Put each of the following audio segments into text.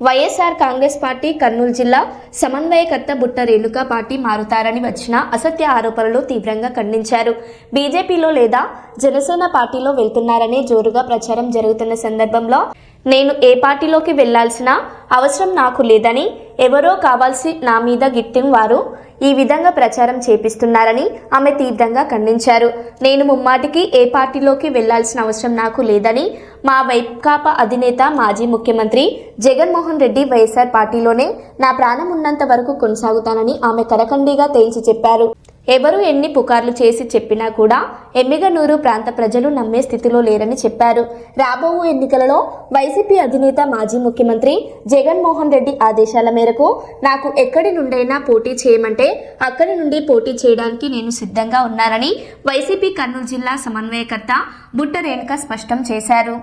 YSR Congress party Kurnool జిల్లా సమన్వయకర్త బుట్ట రేణుకా పార్టీ మారుతారని వచ్చిన అసత్య ఆరోపణలు తీవ్రంగా ఖండించారు. బీజేపీలో లేదా జనసేన పార్టీలో వెళ్తున్నారనే జోరుగా ప్రచారం జరుగుతున్న సందర్భంలో నేను ఏ పార్టీలోకి వెళ్ళాల్సిన అవసరం నాకు లేదని ఎవరో కావాల్సి నా మీద గిట్టిన వారు ఈ విధంగా ప్రచారం చేపిస్తున్నారని ఆమె తీవ్రంగా ఖండించారు. నేను ముమ్మాటికి ఏ పార్టీలోకి వెళ్ళాల్సిన అవసరం నాకు లేదని మా వైకాపా అధినేత మాజీ ముఖ్యమంత్రి జగన్మోహన్ రెడ్డి వైఎస్ఆర్ పార్టీలోనే నా ప్రాణం ఉన్నంత వరకు కొనసాగుతానని ఆమె కరకండిగా తేల్చి చెప్పారు. ఎవరు ఎన్ని పుకార్లు చేసి చెప్పినా కూడా ఎమ్మిగనూరు ప్రాంత ప్రజలు నమ్మే స్థితిలో లేరని చెప్పారు. రాబో ఎన్నికలలో వైసీపీ అధినేత మాజీ ముఖ్యమంత్రి జగన్మోహన్ రెడ్డి ఆదేశాల మేరకు నాకు ఎక్కడి నుండైనా పోటీ చేయమంటే అక్కడి నుండి పోటీ చేయడానికి నేను సిద్ధంగా ఉన్నానని వైసీపీ కర్నూలు జిల్లా సమన్వయకర్త బుట్ట రేణుక స్పష్టం చేశారు.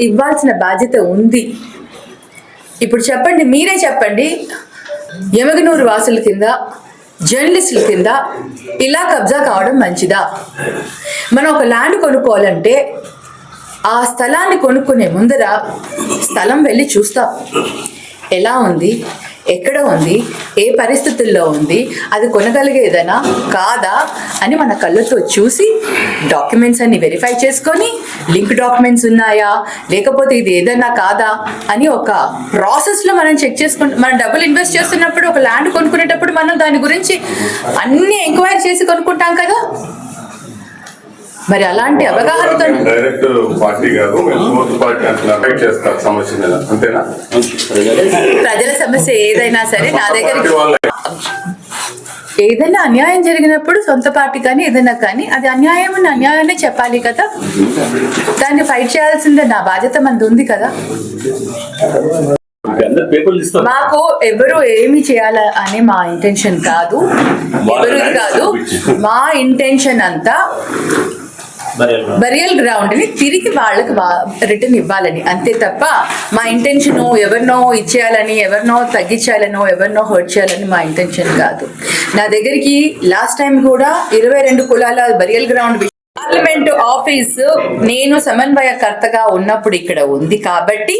ఇవ్వాల్సిన బాధ్యత ఉంది. ఇప్పుడు చెప్పండి మీరే చెప్పండి. ఎమగనూరు వాసుల కింద జర్నలిస్టుల కింద ఇలా కబ్జా కావడం మంచిదా? మనం ఒక ల్యాండ్ కొనుక్కోవాలంటే ఆ స్థలాన్ని కొనుక్కునే ముందర స్థలం వెళ్ళి చూస్తాం. ఎలా ఉంది? ఎక్కడ ఉంది? ఏ పరిస్థితుల్లో ఉంది? అది కొనగలిగేదనా? కాదా? అని మన కళ్ళతో చూసి డాక్యుమెంట్స్ అన్ని వెరిఫై చేసుకొని లింక్ డాక్యుమెంట్స్ ఉన్నాయా? లేకపోతే ఇది ఏదన్నా కాదా? అని ఒక ప్రాసెస్లో మనం చెక్ చేసుకుంటాం మనం డబ్బులు ఇన్వెస్ట్ చేస్తున్నప్పుడు ఒక ల్యాండ్ కొనుక్కునేటప్పుడు మనం దాని గురించి అన్ని ఎంక్వైరీ చేసి కొనుక్కుంటాం కదా? మరి అలాంటి అవగాహనతో డైరెక్ట్ పార్టీ కాదు మీరు ఫోర్త్ పార్టీ అంటున్నారు ఫైట్ చేస్తారు సమస్య మీద అంతేనా? ప్రజల సమస్య ఏదైనా సరే నా వాళ్ళే. ఏదైనా అన్యాయం జరిగినప్పుడు సొంత పార్టీ కానీ ఏదైనా కానీ అది అన్యాయం అని అన్యాయాన్ని చెప్పాలి కదా. దాన్ని ఫైట్ చేయాల్సిందే నా బాధ్యత మనది ఉంది కదా. అందరు పేపర్లు ఇస్తారు. మాకు ఎవరు ఏమి చేయాల అని మా ఇంటెన్షన్ కాదు. ఎవరు కాదు. మా ఇంటెన్షన్ అంతా బరియల్ గ్రౌండ్ని తిరిగి వాళ్ళకి రిటర్న్ ఇవ్వాలని. అంతే తప్ప మా ఇంటెన్షన్ ఎవరినో ఇచ్చేయాలని ఎవరినో తగ్గించాలనో ఎవరినో హర్ట్ చేయాలని మా ఇంటెన్షన్ కాదు. నా దగ్గరికి లాస్ట్ టైం కూడా ఇరవై రెండు కులాల బరియల్ గ్రౌండ్ పార్లమెంట్ ఆఫీస్ నేను సమన్వయకర్తగా ఉన్నప్పుడు ఇక్కడ ఉంది కాబట్టి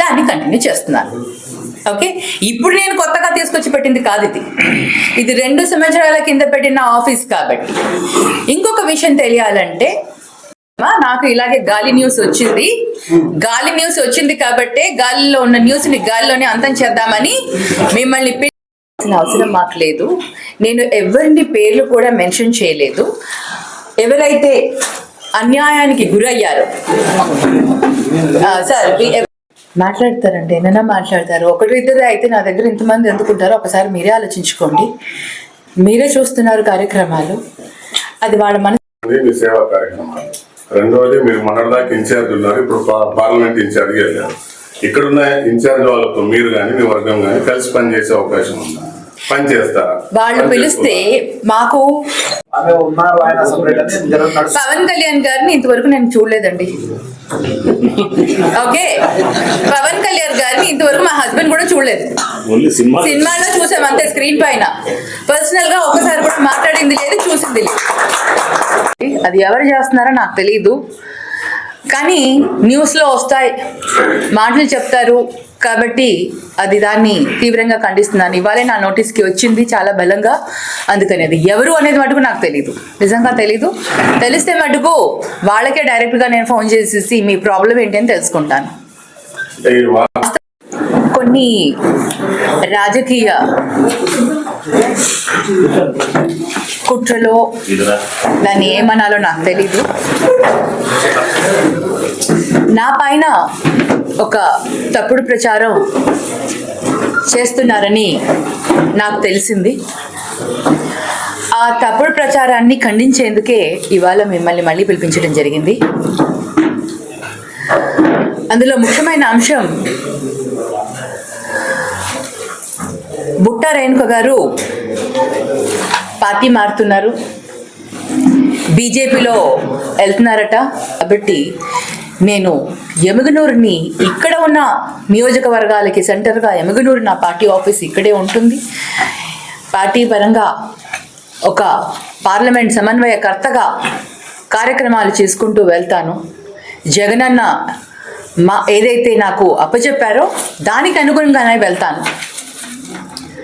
దాన్ని కంటిన్యూ చేస్తున్నాను. ఓకే ఇప్పుడు నేను కొత్తగా తీసుకొచ్చి పెట్టింది కాదు ఇది. ఇది రెండు సంవత్సరాల కింద పెట్టిన ఆఫీస్ కాబట్టి. ఇంకొక విషయం తెలియాలంటే నాకు ఇలాగే గాలి న్యూస్ వచ్చింది. గాలి న్యూస్ వచ్చింది కాబట్టే గాలిలో ఉన్న న్యూస్ని గాలిలోనే అంతం చేద్దామని మిమ్మల్ని అవసరం మాకు లేదు. నేను ఎవరిని పేర్లు కూడా మెన్షన్ చేయలేదు. ఎవరైతే అన్యాయానికి గురయ్యారో సార్ మాట్లాడతారండి. ఏమైనా మాట్లాడతారు? ఒకరు ఇద్దరు అయితే నా దగ్గర ఇంతమంది ఎందుకుంటారో ఒకసారి మీరే ఆలోచించుకోండి. మీరే చూస్తున్నారు కార్యక్రమాలు. అది వాళ్ళ మన ఇది సేవా కార్యక్రమాలు. రెండవది మీరు మొన్నటిదాకా ఇన్ఛార్జ్ ఉన్నారు. ఇప్పుడు పార్లమెంట్ ఇన్ఛార్జ్ వెళ్ళారు. ఇక్కడున్న ఇన్ఛార్జ్ వాళ్ళతో మీరు కానీ మీ వర్గం కానీ కలిసి పనిచేసే అవకాశం ఉందా? వాళ్ళు పిలిస్తే మాకు. పవన్ కళ్యాణ్ గారిని ఇంతవరకు నేను చూడలేదండి. ఓకే. పవన్ కళ్యాణ్ గారిని ఇంతవరకు మా హస్బెండ్ కూడా చూడలేదు. సినిమాలో చూసాం అంతే స్క్రీన్ పైన. పర్సనల్గా ఒకసారి కూడా మాట్లాడింది లేదు చూసింది లేదు. అది ఎవరు చేస్తున్నారో నాకు తెలియదు కానీ న్యూస్లో వస్తాయి. మాటలు చెప్తారు. కాబట్టి అది దాన్ని తీవ్రంగా ఖండిస్తున్నాను. ఇవాళే నా నోటీస్కి వచ్చింది చాలా బలంగా. అందుకని అది ఎవరు అనేది మటుకు నాకు తెలియదు నిజంగా తెలీదు. తెలిస్తే మటుకు వాళ్ళకే డైరెక్ట్గా నేను ఫోన్ చేసేసి మీ ప్రాబ్లం ఏంటి అని తెలుసుకుంటాను. కొన్ని రాజకీయ కుట్రలో దాన్ని ఏమనాలో నాకు తెలీదు. నా పైన ఒక తప్పుడు ప్రచారం చేస్తున్నారని నాకు తెలిసింది. ఆ తప్పుడు ప్రచారాన్ని ఖండించేందుకే ఇవాళ మిమ్మల్ని మళ్ళీ పిలిపించడం జరిగింది. అందులో ముఖ్యమైన అంశం బుట్టా రేణుక గారు పార్టీ మారుతున్నారు. బీజేపీలో వెళ్తున్నారట. కాబట్టి నేను ఎముగనూరుని ఇక్కడ ఉన్న నియోజకవర్గాలకి సెంటర్గా ఎముగనూరు నా పార్టీ ఆఫీస్ ఇక్కడే ఉంటుంది. పార్టీ పరంగా ఒక పార్లమెంట్ సమన్వయకర్తగా కార్యక్రమాలు చేసుకుంటూ వెళ్తాను. జగనన్న మా ఏదైతే నాకు అప్పచెప్పారో దానికి అనుగుణంగానే వెళ్తాను.